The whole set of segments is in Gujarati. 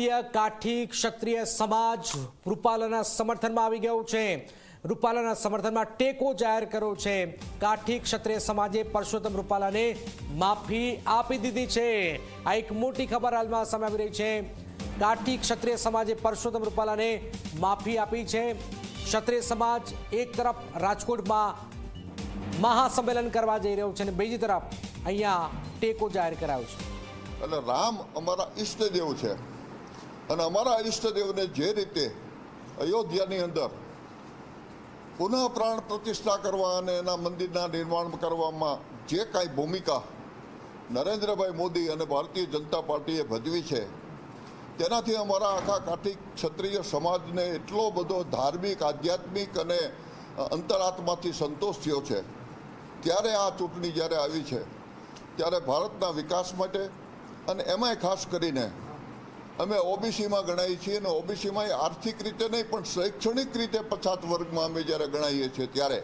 ભારતીય કાઠી ક્ષત્રિય સમાજ રૂપાલાના સમર્થનમાં આવી ગયો છે. રૂપાલાના સમર્થનમાં ટેકો જાહેર કર્યો છે. કાઠી ક્ષત્રિય સમાજે પરસોત્તમ રૂપાલાને માફી આપી દીધી છે. આ એક મોટી ખબર હાલમાં સામે આવી રહી છે. કાઠી ક્ષત્રિય સમાજે પરસોત્તમ રૂપાલાને માફી આપી છે. ક્ષત્રિય સમાજ એક તરફ રાજકોટમાં મહાસંમેલન કરવા જઈ રહ્યું છે અને બીજી તરફ અહીંયા ટેકો જાહેર કરાયો છે. એટલે રામ અમારા ઈષ્ટદેવ છે. અને અમારા ઈષ્ટદેવને જે રીતે અયોધ્યાની અંદર પુનઃ પ્રાણ પ્રતિષ્ઠા કરવા અને એના મંદિરના નિર્માણ કરવામાં જે કાંઈ ભૂમિકા નરેન્દ્રભાઈ મોદી અને ભારતીય જનતા પાર્ટીએ ભજવી છે, તેનાથી અમારા આખા કાઠી ક્ષત્રિય સમાજને એટલો બધો ધાર્મિક, આધ્યાત્મિક અને અંતરાત્માથી સંતોષ થયો છે. ત્યારે આ ચૂંટણી જ્યારે આવી છે, ત્યારે ભારતના વિકાસ માટે અને એમાંય ખાસ કરીને અમે ઓબીસીમાં ગણાઈએ છીએ અને ઓબીસીમાં આર્થિક રીતે નહીં, પણ શૈક્ષણિક રીતે પછાત વર્ગમાં અમે જ્યારે ગણાઈએ છીએ ત્યારે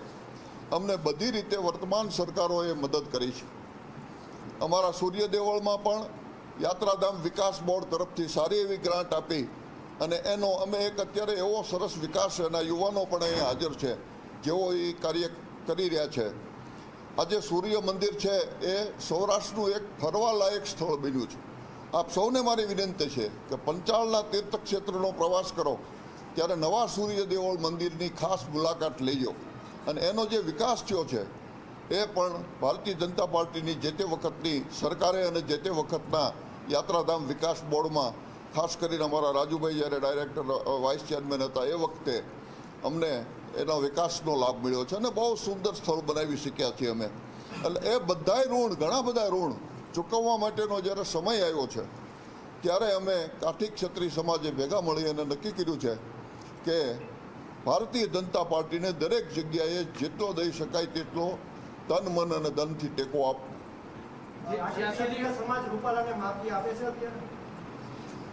અમને બધી રીતે વર્તમાન સરકારોએ મદદ કરી છે. અમારા સૂર્ય દેવળમાં પણ યાત્રાધામ વિકાસ બોર્ડ તરફથી સારી એવી ગ્રાન્ટ આપી અને એનો અમે એક અત્યારે એવો સરસ વિકાસ એના યુવાનો પણ અહીંયા હાજર છે, જેઓ એ કાર્ય કરી રહ્યા છે. આજે સૂર્ય મંદિર છે એ સૌરાષ્ટ્રનું એક ફરવાલાયક સ્થળ બન્યું છે. આપ સૌને મારી વિનંતી છે કે પંચાળના તીર્થક્ષેત્રનો પ્રવાસ કરો, ત્યારે નવા સૂર્ય દેવળ મંદિરની ખાસ મુલાકાત લેજો. અને એનો જે વિકાસ થયો છે, એ પણ ભારતીય જનતા પાર્ટીની જે તે વખતની સરકારે અને જે તે વખતના યાત્રાધામ વિકાસ બોર્ડમાં, ખાસ કરીને અમારા રાજુભાઈ જ્યારે ડાયરેક્ટર વાઇસ ચેરમેન હતા એ વખતે, અમને એના વિકાસનો લાભ મળ્યો છે અને બહુ સુંદર સ્થળ બનાવી શક્યા છીએ અમે. એટલે એ બધાય ઋણ, ઘણા બધા ઋણ ચૂકવવા માટેનો જ્યારે સમય આવ્યો છે ત્યારે અમે કાઠી ક્ષત્રિય સમાજે ભેગા મળી અને નક્કી કર્યું છે કે ભારતીય જનતા પાર્ટીને દરેક જગ્યાએ જેટલો દઈ શકાય તેટલો તન મન અને ધનથી ટેકો આપ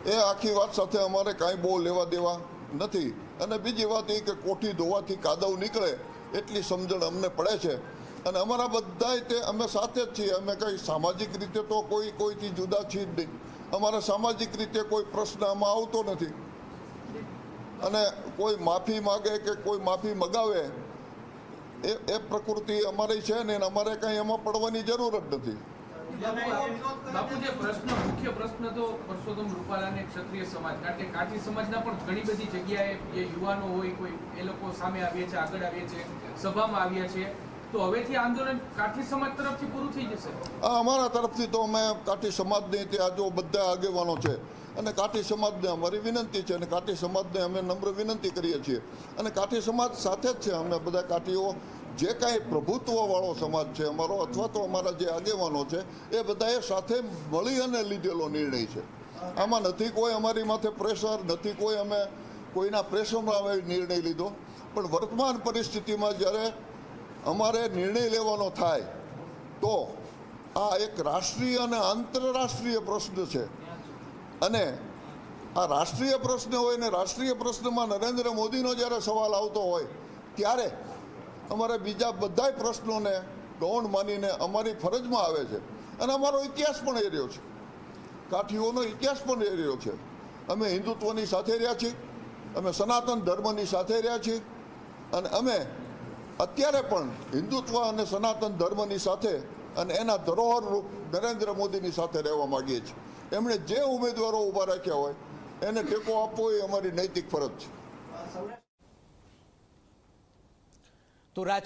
એ આખી વાત સાથે અમારે કાંઈ બહુ લેવા દેવા નથી. અને બીજી વાત એ કે કોઠી ધોવાથી કાદવ નીકળે એટલી સમજણ અમને પડે છે. અને અમારા બધાય તે અમે સાથે જ છીએ. અમે કંઈ સામાજિક રીતે તો કોઈ, કોઈથી જુદા છીએ જ નહીં. અમારે સામાજિક રીતે કોઈ પ્રશ્ન આમાં આવતો નથી. અને કોઈ માફી માગે કે કોઈ માફી મગાવે, એ એ પ્રકૃતિ અમારી છે ને અમારે કંઈ એમાં પડવાની જરૂર જ નથી. મુખ્ય પ્રશ્ન તો પરસોત્તમ રૂપાલા અને ક્ષત્રિય સમાજ, કારણ કે કાઠી સમાજના પણ ઘણી બધી જગ્યાએ જે યુવાનો હોય, કોઈ એ લોકો સામે આવીએ છે, આગળ આવીએ છે, સભામાં આવ્યા છે. તો અમારા તરફથી તો અમે કાઠી સમાજની ત્યાં જો બધા આગેવાનો છે અને કાઠી સમાજને અમારી વિનંતી છે અને કાઠી સમાજને અમે નમ્ર વિનંતી કરીએ છીએ. અને કાઠી સમાજ સાથે જ છે અમે બધા કાઠીઓ. જે કાંઈ પ્રભુત્વવાળો સમાજ છે અમારો અથવા તો અમારા જે આગેવાનો છે, એ બધાએ સાથે મળી અને લીધેલો નિર્ણય છે. આમાં નથી કોઈ અમારી માથે પ્રેશર, નથી કોઈ અમે કોઈના પ્રેશરમાં નિર્ણય લીધો. પણ વર્તમાન પરિસ્થિતિમાં જ્યારે અમારે નિર્ણય લેવાનો થાય, તો આ એક રાષ્ટ્રીય અને આંતરરાષ્ટ્રીય પ્રશ્ન છે. અને આ રાષ્ટ્રીય પ્રશ્ન હોય ને રાષ્ટ્રીય પ્રશ્નમાં નરેન્દ્ર મોદીનો જ્યારે સવાલ આવતો હોય, ત્યારે અમારે બીજા બધાય પ્રશ્નોને ગૌણ માનીને અમારી ફરજમાં આવે છે. અને અમારો ઇતિહાસ પણ એ રહ્યો છે. કાઠીઓનો ઇતિહાસ પણ એ રહ્યો છે. અમે હિન્દુત્વની સાથે રહ્યા છીએ, અમે સનાતન ધર્મની સાથે રહ્યા છીએ, અને અમે અત્યારે પણ હિન્દુત્વ અને સનાતન ધર્મની સાથે અને એના ધરોહર રૂપ નરેન્દ્ર મોદીની સાથે રહેવા માગીએ છીએ. એમણે જે ઉમેદવારો ઊભા રાખ્યા હોય, એને ટેકો આપવો એ અમારી નૈતિક ફરજ છે. તો રાજ